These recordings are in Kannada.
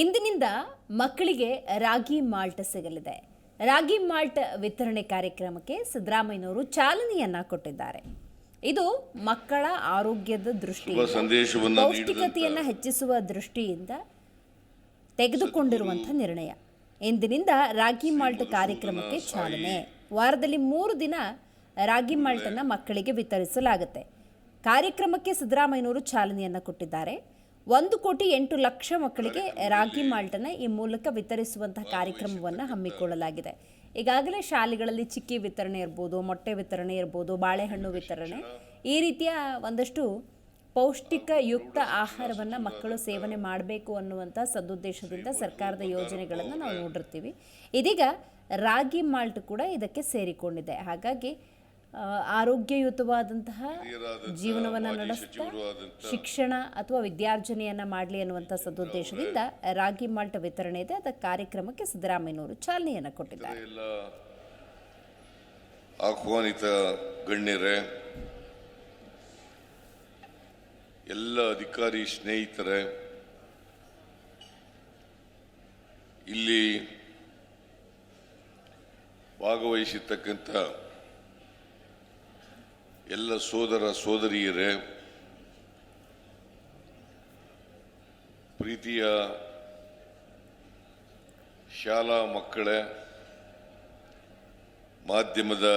ಇಂದಿನಿಂದ ಮಕ್ಕಳಿಗೆ ರಾಗಿ ಮಾಲ್ಟ್ ಸಿಗಲಿದೆ. ರಾಗಿ ಮಾಲ್ಟ್ ವಿತರಣೆ ಕಾರ್ಯಕ್ರಮಕ್ಕೆ ಸಿದ್ದರಾಮಯ್ಯನವರು ಚಾಲನೆಯನ್ನ ಕೊಟ್ಟಿದ್ದಾರೆ. ಇದು ಮಕ್ಕಳ ಆರೋಗ್ಯದ ದೃಷ್ಟಿ ದೃಷ್ಟಿಯಿಂದ ಪೌಷ್ಟಿಕತೆಯನ್ನು ಹೆಚ್ಚಿಸುವ ದೃಷ್ಟಿಯಿಂದ ತೆಗೆದುಕೊಂಡಿರುವಂಥ ನಿರ್ಣಯ. ಇಂದಿನಿಂದ ರಾಗಿ ಮಾಲ್ಟ್ ಕಾರ್ಯಕ್ರಮಕ್ಕೆ ಚಾಲನೆ. ವಾರದಲ್ಲಿ ಮೂರು ದಿನ ರಾಗಿ ಮಾಲ್ಟನ್ನು ಮಕ್ಕಳಿಗೆ ವಿತರಿಸಲಾಗುತ್ತೆ. ಕಾರ್ಯಕ್ರಮಕ್ಕೆ ಸಿದ್ದರಾಮಯ್ಯನವರು ಚಾಲನೆಯನ್ನು ಕೊಟ್ಟಿದ್ದಾರೆ. ಒಂದು ಕೋಟಿ ಎಂಟು ಲಕ್ಷ ಮಕ್ಕಳಿಗೆ ರಾಗಿ ಮಾಲ್ಟನ್ನು ಈ ಮೂಲಕ ವಿತರಿಸುವಂತಹ ಕಾರ್ಯಕ್ರಮವನ್ನು ಹಮ್ಮಿಕೊಳ್ಳಲಾಗಿದೆ. ಈಗಾಗಲೇ ಶಾಲೆಗಳಲ್ಲಿ ಚಿಕ್ಕಿ ವಿತರಣೆ ಇರ್ಬೋದು, ಮೊಟ್ಟೆ ವಿತರಣೆ ಇರ್ಬೋದು, ಬಾಳೆಹಣ್ಣು ವಿತರಣೆ, ಈ ರೀತಿಯ ಒಂದಷ್ಟು ಪೌಷ್ಟಿಕ ಯುಕ್ತ ಆಹಾರವನ್ನು ಮಕ್ಕಳು ಸೇವನೆ ಮಾಡಬೇಕು ಅನ್ನುವಂಥ ಸದುದ್ದೇಶದಿಂದ ಸರ್ಕಾರದ ಯೋಜನೆಗಳನ್ನು ನಾವು ನೋಡಿರ್ತೀವಿ. ಇದೀಗ ರಾಗಿ ಮಾಲ್ಟ್ ಕೂಡ ಇದಕ್ಕೆ ಸೇರಿಕೊಂಡಿದೆ. ಹಾಗಾಗಿ ಆರೋಗ್ಯಯುತವಾದಂತಹ ಜೀವನವನ್ನು ನಡೆಸ್ತಾ ಶಿಕ್ಷಣ ಅಥವಾ ವಿದ್ಯಾರ್ಜನೆಯನ್ನ ಮಾಡಲಿ ಅನ್ನುವಂಥ ಸದುದ್ದೇಶದಿಂದ ರಾಗಿ ಮಾಲ್ಟ್ ವಿತರಣೆ ಇದೆ. ಅದಕ್ಕೆ ಕಾರ್ಯಕ್ರಮಕ್ಕೆ ಸಿದ್ದರಾಮಯ್ಯನವರು ಚಾಲನೆಯನ್ನು ಕೊಟ್ಟಿದ್ದಾರೆ. ಆಹ್ವಾನಿತ ಗಣ್ಯರೇ ಎಲ್ಲ ಅಧಿಕಾರಿ ಸ್ನೇಹಿತರೆ ಇಲ್ಲಿ ಭಾಗವಹಿಸಿರ್ತಕ್ಕಂಥ ಎಲ್ಲ ಸೋದರ ಸೋದರಿಯರೇ, ಪ್ರೀತಿಯ ಶಾಲಾ ಮಕ್ಕಳೇ, ಮಾಧ್ಯಮದ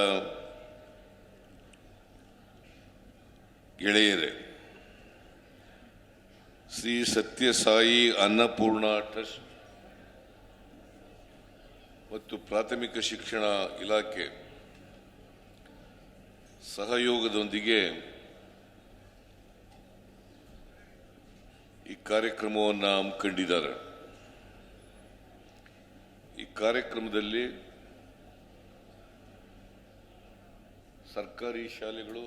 ಗೆಳೆಯರೇ, ಶ್ರೀ ಸತ್ಯಸಾಯಿ ಅನ್ನಪೂರ್ಣ ಟ್ರಸ್ಟ್ ಮತ್ತು ಪ್ರಾಥಮಿಕ ಶಿಕ್ಷಣ ಇಲಾಖೆ ಸಹಯೋಗದೊಂದಿಗೆ ಈ ಕಾರ್ಯಕ್ರಮವನ್ನು ಹಮ್ಮಿಕೊಂಡಿದ್ದಾರೆ ಈ ಕಾರ್ಯಕ್ರಮದಲ್ಲಿ ಸರ್ಕಾರಿ ಶಾಲೆಗಳು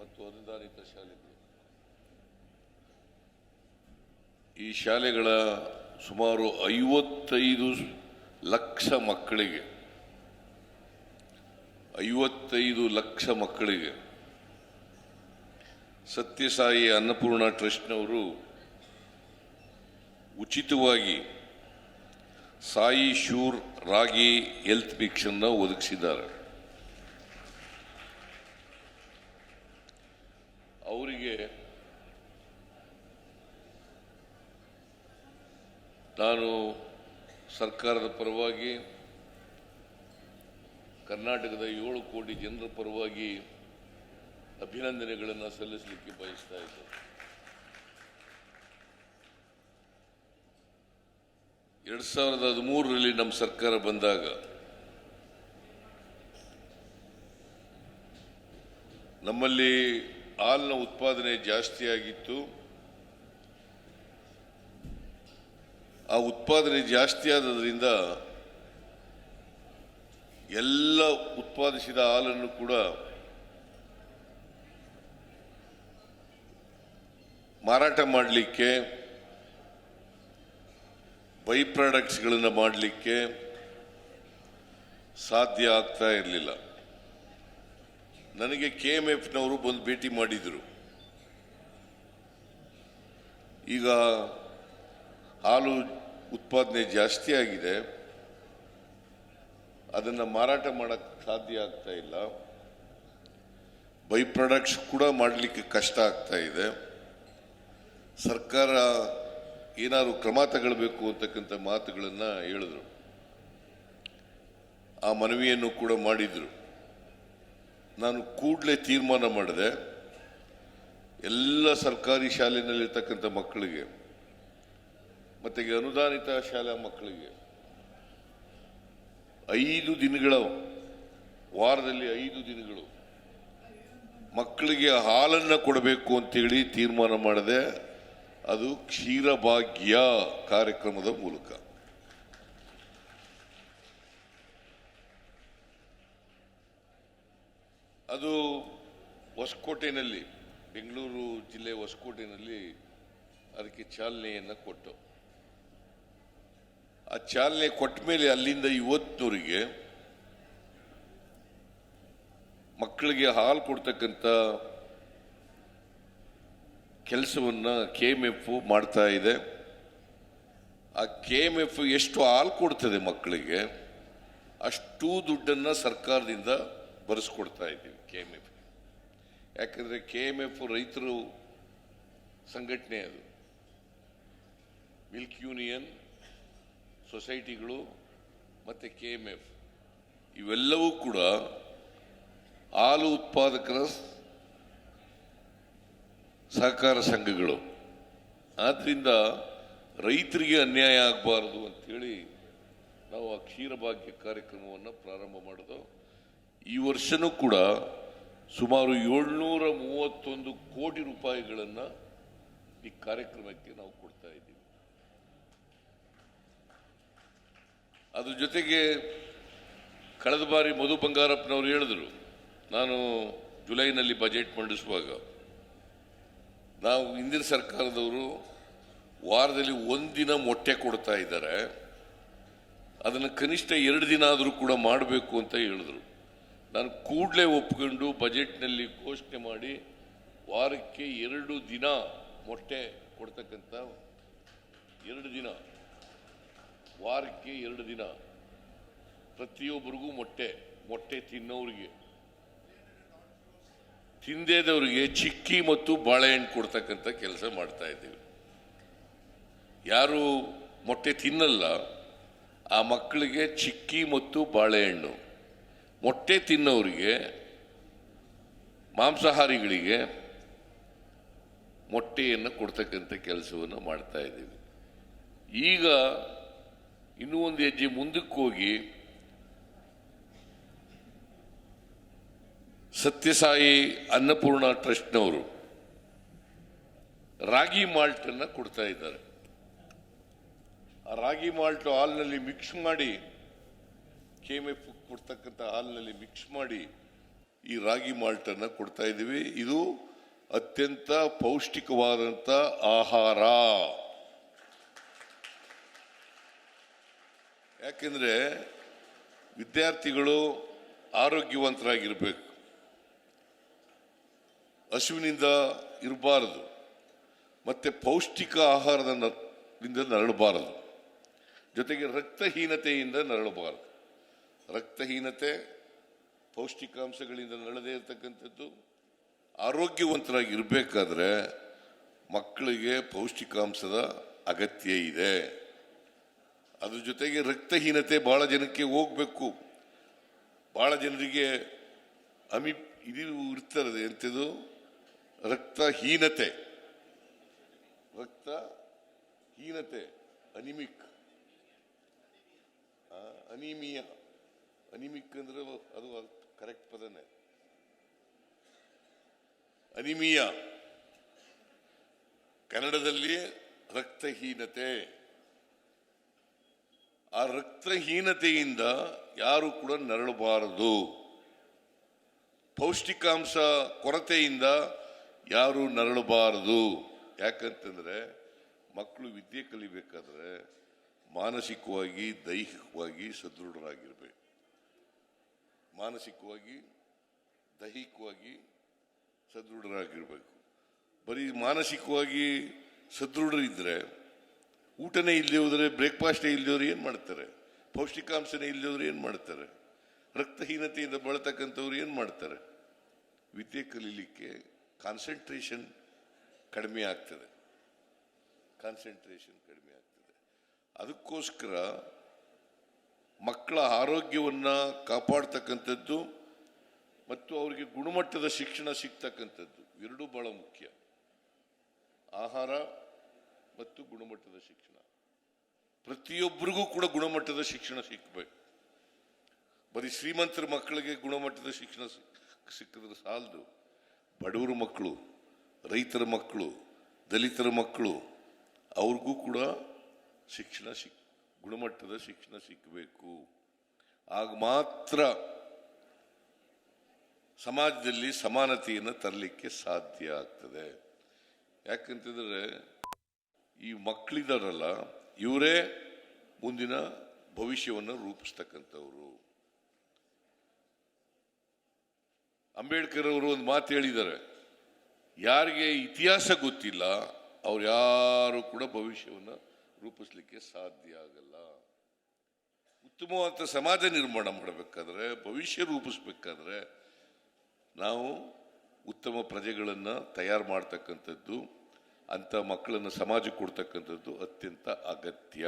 ಮತ್ತು ಅನುದಾನಿತ ಶಾಲೆಗಳು. ಈ ಶಾಲೆಗಳ ಸುಮಾರು ಐವತ್ತೈದು ಲಕ್ಷ ಮಕ್ಕಳಿಗೆ ಐವತ್ತೈದು ಲಕ್ಷ ಮಕ್ಕಳಿಗೆ ಸತ್ಯಸಾಯಿ ಅನ್ನಪೂರ್ಣ ಟ್ರಸ್ಟ್ನವರು ಉಚಿತವಾಗಿ ಸಾಯಿ ಶೂರ್ ರಾಗಿ ಹೆಲ್ತ್ ಭಿಕ್ಷನ್ನ ಒದಗಿಸಿದ್ದಾರೆ. ಅವರಿಗೆ ನಾನು ಸರ್ಕಾರದ ಪರವಾಗಿ ಕರ್ನಾಟಕದ ಏಳು ಕೋಟಿ ಜನರ ಪರವಾಗಿ ಅಭಿನಂದನೆಗಳನ್ನು ಸಲ್ಲಿಸಲಿಕ್ಕೆ ಬಯಸ್ತಾ ಇದ್ದೇನೆ. ಎರಡ್ ಸಾವಿರದ ಹದಿಮೂರರಲ್ಲಿ ನಮ್ಮ ಸರ್ಕಾರ ಬಂದಾಗ ನಮ್ಮಲ್ಲಿ ಹಾಲಿನ ಉತ್ಪಾದನೆ ಜಾಸ್ತಿ ಆಗಿತ್ತು. ಆ ಉತ್ಪಾದನೆ ಜಾಸ್ತಿ ಆದದ್ರಿಂದ ಎಲ್ಲ ಉತ್ಪಾದಿಸಿದ ಹಾಲನ್ನು ಕೂಡ ಮಾರಾಟ ಮಾಡಲಿಕ್ಕೆ ಬೈ ಪ್ರಾಡಕ್ಟ್ಸ್ಗಳನ್ನು ಮಾಡಲಿಕ್ಕೆ ಸಾಧ್ಯ ಆಗ್ತಾ ಇರಲಿಲ್ಲ. ನನಗೆ ಕೆ ಎಂ ಎಫ್ನವರು ಬಂದು ಭೇಟಿ ಮಾಡಿದರು. ಈಗ ಹಾಲು ಉತ್ಪಾದನೆ ಜಾಸ್ತಿ ಆಗಿದೆ. ಅದನ್ನು ಮಾರಾಟ ಮಾಡೋಕ್ಕೆ ಸಾಧ್ಯ ಆಗ್ತಾ ಇಲ್ಲ. ಬೈ ಪ್ರಾಡಕ್ಟ್ಸ್ ಕೂಡ ಮಾಡಲಿಕ್ಕೆ ಕಷ್ಟ ಆಗ್ತಾ ಇದೆ. ಸರ್ಕಾರ ಏನಾದರೂ ಕ್ರಮ ತಗೊಳ್ಬೇಕು ಅಂತಕ್ಕಂಥ ಮಾತುಗಳನ್ನು ಹೇಳಿದ್ರು. ಆ ಮನವಿಯನ್ನು ಕೂಡ ಮಾಡಿದರು. ನಾನು ಕೂಡಲೇ ತೀರ್ಮಾನ ಮಾಡಿದೆ. ಎಲ್ಲ ಸರ್ಕಾರಿ ಶಾಲೆಯಲ್ಲಿರ್ತಕ್ಕಂಥ ಮಕ್ಕಳಿಗೆ, ಮತ್ತೆ ಅನುದಾನಿತ ಶಾಲಾ ಮಕ್ಕಳಿಗೆ ಐದು ದಿನಗಳ ವಾರದಲ್ಲಿ ಐದು ದಿನಗಳು. ಮಕ್ಕಳಿಗೆ ಹಾಲನ್ನು ಕೊಡಬೇಕು ಅಂತೇಳಿ ತೀರ್ಮಾನ ಮಾಡಿದೆ ಅದು ಕ್ಷೀರಭಾಗ್ಯ ಕಾರ್ಯಕ್ರಮದ ಮೂಲಕ. ಅದು ಹೊಸಕೋಟೆಯಲ್ಲಿ ಬೆಂಗಳೂರು ಜಿಲ್ಲೆ ಹೊಸಕೋಟೆಯಲ್ಲಿ ಅದಕ್ಕೆ ಚಾಲನೆಯನ್ನು ಕೊಟ್ಟು. ಆ ಚಾಲನೆ ಕೊಟ್ಟ ಮೇಲೆ ಅಲ್ಲಿಂದ ಇವತ್ತಿನವರಿಗೆ ಮಕ್ಕಳಿಗೆ ಹಾಲು ಕೊಡ್ತಕ್ಕಂಥ ಕೆಲಸವನ್ನು ಕೆ ಎಂ ಎಫ್ ಮಾಡ್ತಾ ಇದೆ. ಆ ಕೆ ಎಂ ಎಫ್ ಎಷ್ಟು ಹಾಲು ಕೊಡ್ತದೆ ಮಕ್ಕಳಿಗೆ ಅಷ್ಟು ದುಡ್ಡನ್ನು ಸರ್ಕಾರದಿಂದ ಬರೆಸ್ಕೊಡ್ತಾ ಇದ್ದೀವಿ ಕೆ ಎಂ ಎಫ್. ಯಾಕಂದರೆ ಕೆ ಎಂ ಎಫ್ ರೈತರು ಸಂಘಟನೆ ಅದು. ಮಿಲ್ಕ್ ಯೂನಿಯನ್ ಸೊಸೈಟಿಗಳು ಮತ್ತು ಕೆ ಎಂ ಎಫ್, ಇವೆಲ್ಲವೂ ಕೂಡ ಹಾಲು ಉತ್ಪಾದಕರ ಸಹಕಾರ ಸಂಘಗಳು. ಆದ್ದರಿಂದ ರೈತರಿಗೆ ಅನ್ಯಾಯ ಆಗಬಾರದು ಅಂಥೇಳಿ ನಾವು ಆ ಕ್ಷೀರಭಾಗ್ಯ ಕಾರ್ಯಕ್ರಮವನ್ನು ಪ್ರಾರಂಭ ಮಾಡಿದ್ವು ಈ ವರ್ಷನೂ ಕೂಡ ಸುಮಾರು ಏಳ್ನೂರ ಮೂವತ್ತೊಂದು ಕೋಟಿ ರೂಪಾಯಿಗಳನ್ನು ಈ ಕಾರ್ಯಕ್ರಮಕ್ಕೆ ನಾವು ಕೊಡ್ತಾ ಇದ್ದೀವಿ. ಅದ್ರ ಜೊತೆಗೆ ಕಳೆದ ಬಾರಿ ಮಧು ಬಂಗಾರಪ್ಪನವರು ಹೇಳಿದ್ರು, ನಾನು ಜುಲೈನಲ್ಲಿ ಬಜೆಟ್ ಮಂಡಿಸುವಾಗ ನಾವು ಹಿಂದಿನ ಸರ್ಕಾರದವರು ವಾರದಲ್ಲಿ ಒಂದಿನ ಮೊಟ್ಟೆ ಕೊಡ್ತಾ ಇದ್ದಾರೆ, ಅದನ್ನು ಕನಿಷ್ಠ ಎರಡು ದಿನ ಆದರೂ ಕೂಡ ಮಾಡಬೇಕು ಅಂತ ಹೇಳಿದ್ರು. ನಾನು ಕೂಡಲೇ ಒಪ್ಕೊಂಡು ಬಜೆಟ್ನಲ್ಲಿ ಘೋಷಣೆ ಮಾಡಿ ವಾರಕ್ಕೆ ಎರಡು ದಿನ ಮೊಟ್ಟೆ ಕೊಡ್ತಕ್ಕಂಥ ಎರಡು ದಿನ ವಾರಕ್ಕೆ ಎರಡು ದಿನ. ಪ್ರತಿಯೊಬ್ಬರಿಗೂ ಮೊಟ್ಟೆ ಮೊಟ್ಟೆ ತಿನ್ನೋರಿಗೆ. ತಿಂದೇದವರಿಗೆ ಚಿಕ್ಕಿ ಮತ್ತು ಬಾಳೆಹಣ್ಣು ಕೊಡ್ತಕ್ಕಂಥ ಕೆಲಸ ಮಾಡ್ತಾ ಇದ್ದೀವಿ. ಯಾರು ಮೊಟ್ಟೆ ತಿನ್ನಲ್ಲ, ಆ ಮಕ್ಕಳಿಗೆ ಚಿಕ್ಕಿ ಮತ್ತು ಬಾಳೆಹಣ್ಣು. ಮೊಟ್ಟೆ ತಿನ್ನೋರಿಗೆ, ಮಾಂಸಾಹಾರಿಗಳಿಗೆ ಮೊಟ್ಟೆಯನ್ನು ಕೊಡ್ತಕ್ಕಂಥ ಕೆಲಸವನ್ನು ಮಾಡ್ತಾ ಇದ್ದೀವಿ. ಈಗ ಇನ್ನೂ ಒಂದು ಹೆಜ್ಜೆ ಮುಂದಕ್ಕೆ ಹೋಗಿ ಸತ್ಯಸಾಯಿ ಅನ್ನಪೂರ್ಣ ಟ್ರಸ್ಟ್ನವರು ರಾಗಿ ಮಾಲ್ಟ್ ಅನ್ನ ಕೊಡ್ತಾ ಇದ್ದಾರೆ. ಆ ರಾಗಿ ಮಾಲ್ಟ್ ಹಾಲ್ನಲ್ಲಿ ಮಿಕ್ಸ್ ಮಾಡಿ ಕೇಮೆ ಕೊಡ್ತಕ್ಕಂಥ ಹಾಲ್ನಲ್ಲಿ ಮಿಕ್ಸ್ ಮಾಡಿ ಈ ರಾಗಿ ಮಾಲ್ಟ್ ಅನ್ನ ಕೊಡ್ತಾ ಇದ್ದೀವಿ. ಇದು ಅತ್ಯಂತ ಪೌಷ್ಟಿಕವಾದಂಥ ಆಹಾರ. ಯಾಕೆಂದ್ರೆ ವಿದ್ಯಾರ್ಥಿಗಳು ಆರೋಗ್ಯವಂತರಾಗಿರಬೇಕು. ಹಸುವಿನಿಂದ ಇರಬಾರದು. ಮತ್ತು ಪೌಷ್ಟಿಕ ಆಹಾರದ ನ- ದಿಂದ ನರಳಬಾರದು. ಜೊತೆಗೆ ರಕ್ತಹೀನತೆಯಿಂದ ನರಳಬಾರದು. ರಕ್ತಹೀನತೆ ಪೌಷ್ಟಿಕಾಂಶಗಳಿಂದ ನರಳದೇ ಇರತಕ್ಕಂಥದ್ದು. ಆರೋಗ್ಯವಂತರಾಗಿ ಇರಬೇಕಾದ್ರೆ ಮಕ್ಕಳಿಗೆ ಪೌಷ್ಟಿಕಾಂಶದ ಅಗತ್ಯ ಇದೆ. ಅದ್ರ ಜೊತೆಗೆ ರಕ್ತಹೀನತೆ ಬಹಳ ಜನಕ್ಕೆ ಹೋಗ್ಬೇಕು. ಬಹಳ ಜನರಿಗೆ ಅಮಿ, ಇದು ಇರ್ತದೆ ಎಂಥದ್ದು ರಕ್ತಹೀನತೆ. ರಕ್ತ ಹೀನತೆ ಅನಿಮಿಕ್ ಅನಿಮಿಯ, ಅನಿಮಿಕ್ ಅಂದ್ರೆ ಅದು ಕರೆಕ್ಟ್ ಪದನೇ. ಅನಿಮಿಯ. ಕನ್ನಡದಲ್ಲಿ ರಕ್ತಹೀನತೆ. ಆ ರಕ್ತಹೀನತೆಯಿಂದ ಯಾರು ಕೂಡ ನರಳಬಾರದು. ಪೌಷ್ಟಿಕಾಂಶ ಕೊರತೆಯಿಂದ ಯಾರು ನರಳಬಾರದು. ಯಾಕಂತಂದರೆ ಮಕ್ಕಳು ವಿದ್ಯೆ ಕಲಿಬೇಕಾದ್ರೆ ಮಾನಸಿಕವಾಗಿ, ದೈಹಿಕವಾಗಿ ಸದೃಢರಾಗಿರ್ಬೇಕು. ಮಾನಸಿಕವಾಗಿ, ದೈಹಿಕವಾಗಿ ಸದೃಢರಾಗಿರ್ಬೇಕು. ಬರೀ ಮಾನಸಿಕವಾಗಿ ಸದೃಢರಿದ್ರೆ ಊಟನೇ ಇಲ್ಲದೆ ಹೋದರೆ ಬ್ರೇಕ್ಫಾಸ್ಟೇ ಇಲ್ಲದೆ ಹೋದ್ರೆ ಏನು ಮಾಡ್ತಾರೆ? ಪೌಷ್ಟಿಕಾಂಶನೇ ಇಲ್ಲದೆ ಹೋದ್ರೆ ಏನು ಮಾಡ್ತಾರೆ? ರಕ್ತಹೀನತೆಯಿಂದ ಬಳತಕ್ಕಂಥವ್ರು ಏನು ಮಾಡ್ತಾರೆ? ವಿದ್ಯೆ ಕಲೀಲಿಕ್ಕೆ ಕಾನ್ಸಂಟ್ರೇಷನ್ ಕಡಿಮೆ ಆಗ್ತದೆ. ಕಾನ್ಸಂಟ್ರೇಷನ್ ಕಡಿಮೆ ಆಗ್ತದೆ. ಅದಕ್ಕೋಸ್ಕರ ಮಕ್ಕಳ ಆರೋಗ್ಯವನ್ನು ಕಾಪಾಡ್ತಕ್ಕಂಥದ್ದು ಮತ್ತು ಅವರಿಗೆ ಗುಣಮಟ್ಟದ ಶಿಕ್ಷಣ ಸಿಗ್ತಕ್ಕಂಥದ್ದು. ಎರಡೂ ಭಾಳ ಮುಖ್ಯ. ಆಹಾರ ಮತ್ತು ಗುಣಮಟ್ಟದ ಶಿಕ್ಷಣ. ಪ್ರತಿಯೊಬ್ಬರಿಗೂ ಕೂಡ ಗುಣಮಟ್ಟದ ಶಿಕ್ಷಣ ಸಿಕ್ಕಬೇಕು ಬರೀ ಶ್ರೀಮಂತರ ಮಕ್ಕಳಿಗೆ ಗುಣಮಟ್ಟದ ಶಿಕ್ಷಣ ಸಿಕ್- ಸಿಕ್ಕಿದ್ರೆ ಸಾಲದು. ಬಡವರ ಮಕ್ಕಳು, ರೈತರ ಮಕ್ಕಳು, ದಲಿತರ ಮಕ್ಕಳು, ಅವ್ರಿಗೂ ಕೂಡ ಶಿಕ್ಷಣ ಸಿಕ್, ಗುಣಮಟ್ಟದ ಶಿಕ್ಷಣ ಸಿಕ್ಕಬೇಕು ಆಗ ಮಾತ್ರ ಸಮಾಜದಲ್ಲಿ ಸಮಾನತೆಯನ್ನು ತರಲಿಕ್ಕೆ ಸಾಧ್ಯ ಆಗ್ತದೆ. ಯಾಕಂತಂದ್ರೆ ಈ ಮಕ್ಕಳಿದಾರಲ್ಲ, ಇವರೇ ಮುಂದಿನ ಭವಿಷ್ಯವನ್ನು ರೂಪಿಸ್ತಕ್ಕಂಥವ್ರು. ಅಂಬೇಡ್ಕರ್ ಅವರು ಒಂದು ಮಾತು ಹೇಳಿದ್ದಾರೆ, ಯಾರಿಗೆ ಇತಿಹಾಸ ಗೊತ್ತಿಲ್ಲ, ಅವ್ರು ಯಾರು ಕೂಡ ಭವಿಷ್ಯವನ್ನು ರೂಪಿಸ್ಲಿಕ್ಕೆ ಸಾಧ್ಯ ಆಗಲ್ಲ. ಉತ್ತಮವಾದ ಸಮಾಜ ನಿರ್ಮಾಣ ಮಾಡಬೇಕಾದ್ರೆ, ಭವಿಷ್ಯ ರೂಪಿಸ್ಬೇಕಾದ್ರೆ ನಾವು ಉತ್ತಮ ಪ್ರಜೆಗಳನ್ನು ತಯಾರು ಮಾಡ್ತಕ್ಕಂಥದ್ದು ಅಂಥ ಮಕ್ಕಳನ್ನು ಸಮಾಜಕ್ಕೆ ಕೊಡ್ತಕ್ಕಂಥದ್ದು ಅತ್ಯಂತ ಅಗತ್ಯ.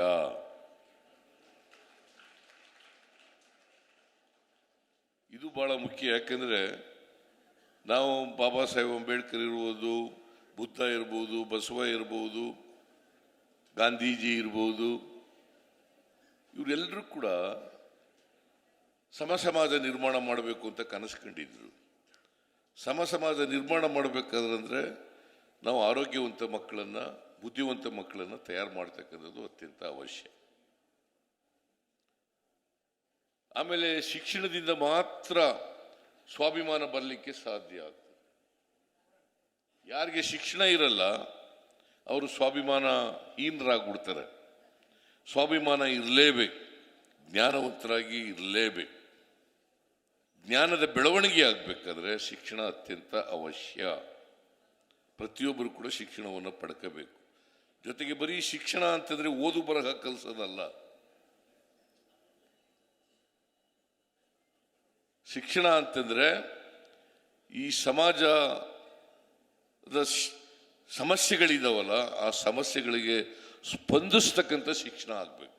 ಇದು ಬಹಳ ಮುಖ್ಯ, ಯಾಕೆಂದರೆ ನಾವು ಬಾಬಾ ಸಾಹೇಬ್ ಅಂಬೇಡ್ಕರ್ ಇರ್ಬೋದು, ಬುದ್ಧ ಇರ್ಬೋದು, ಬಸವ ಇರ್ಬೋದು, ಗಾಂಧೀಜಿ ಇರ್ಬೋದು, ಇವರೆಲ್ಲರೂ ಕೂಡ ಸಮ ಸಮಾಜ ನಿರ್ಮಾಣ ಮಾಡಬೇಕು ಅಂತ ಕನಸು ಕಂಡಿದ್ರು ಸಮ ಸಮಾಜ ನಿರ್ಮಾಣ ಮಾಡಬೇಕಾದ್ರೆ ನಾವು ಆರೋಗ್ಯವಂತ ಮಕ್ಕಳನ್ನು, ಬುದ್ಧಿವಂತ ಮಕ್ಕಳನ್ನು ತಯಾರು ಮಾಡ್ತಕ್ಕಂಥದ್ದು ಅತ್ಯಂತ ಅವಶ್ಯ. ಆಮೇಲೆ ಶಿಕ್ಷಣದಿಂದ ಮಾತ್ರ ಸ್ವಾಭಿಮಾನ ಬರಲಿಕ್ಕೆ ಸಾಧ್ಯ ಆಗ್ತದೆ. ಯಾರಿಗೆ ಶಿಕ್ಷಣ ಇರಲ್ಲ, ಅವರು ಸ್ವಾಭಿಮಾನ ಹೀನರಾಗ್ಬಿಡ್ತಾರೆ ಸ್ವಾಭಿಮಾನ ಇರಲೇಬೇಕು, ಜ್ಞಾನವಂತರಾಗಿ ಇರಲೇಬೇಕು. ಜ್ಞಾನದ ಬೆಳವಣಿಗೆ ಆಗಬೇಕಾದ್ರೆ ಶಿಕ್ಷಣ ಅತ್ಯಂತ ಅವಶ್ಯ. ಪ್ರತಿಯೊಬ್ಬರು ಕೂಡ ಶಿಕ್ಷಣವನ್ನು ಪಡ್ಕೋಬೇಕು. ಜೊತೆಗೆ ಬರೀ ಶಿಕ್ಷಣ ಅಂತಂದ್ರೆ ಓದು ಬರಹ ಕಲಿಸೋದಲ್ಲ. ಶಿಕ್ಷಣ ಅಂತಂದ್ರೆ ಈ ಸಮಾಜದ ಸಮಸ್ಯೆಗಳಿದಾವಲ್ಲ, ಆ ಸಮಸ್ಯೆಗಳಿಗೆ ಸ್ಪಂದಿಸ್ತಕ್ಕಂಥ ಶಿಕ್ಷಣ ಆಗಬೇಕು.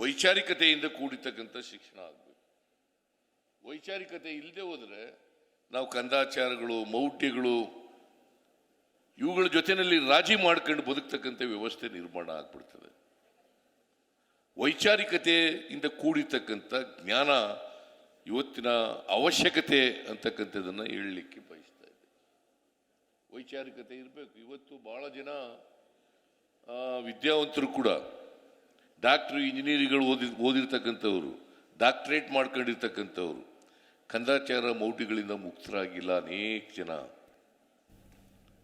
ವೈಚಾರಿಕತೆಯಿಂದ ಕೂಡಿತಕ್ಕಂಥ ಶಿಕ್ಷಣ ಆಗಬೇಕು. ವೈಚಾರಿಕತೆ ಇಲ್ಲದೆ ಹೋದರೆ ನಾವು ಕಂದಾಚಾರಗಳು, ಮೌಢ್ಯಗಳು ಇವುಗಳ ಜೊತೆಯಲ್ಲಿ ರಾಜಿ ಮಾಡ್ಕೊಂಡು ಬದುಕ್ತಕ್ಕಂಥ ವ್ಯವಸ್ಥೆ ನಿರ್ಮಾಣ ಆಗ್ಬಿಡ್ತದೆ. ವೈಚಾರಿಕತೆಯಿಂದ ಕೂಡಿರ್ತಕ್ಕಂಥ ಜ್ಞಾನ ಇವತ್ತಿನ ಅವಶ್ಯಕತೆ ಅಂತಕ್ಕಂಥದ್ದನ್ನು ಹೇಳಲಿಕ್ಕೆ ಬಯಸ್ತಾ ಇದೆ ವೈಚಾರಿಕತೆ ಇರಬೇಕು. ಇವತ್ತು ಬಹಳ ಜನ ವಿದ್ಯಾವಂತರು ಕೂಡ, ಡಾಕ್ಟ್ರು ಇಂಜಿನಿಯರಿಂಗ್ಗಳು ಓದಿ, ಓದಿರ್ತಕ್ಕಂಥವ್ರು, ಡಾಕ್ಟ್ರೇಟ್ ಮಾಡ್ಕೊಂಡಿರ್ತಕ್ಕಂಥವ್ರು, ಕಂದಾಚಾರ ಮೌಟಿಗಳಿಂದ ಮುಕ್ತರಾಗಿಲ್ಲ ಅನೇಕ ಜನ.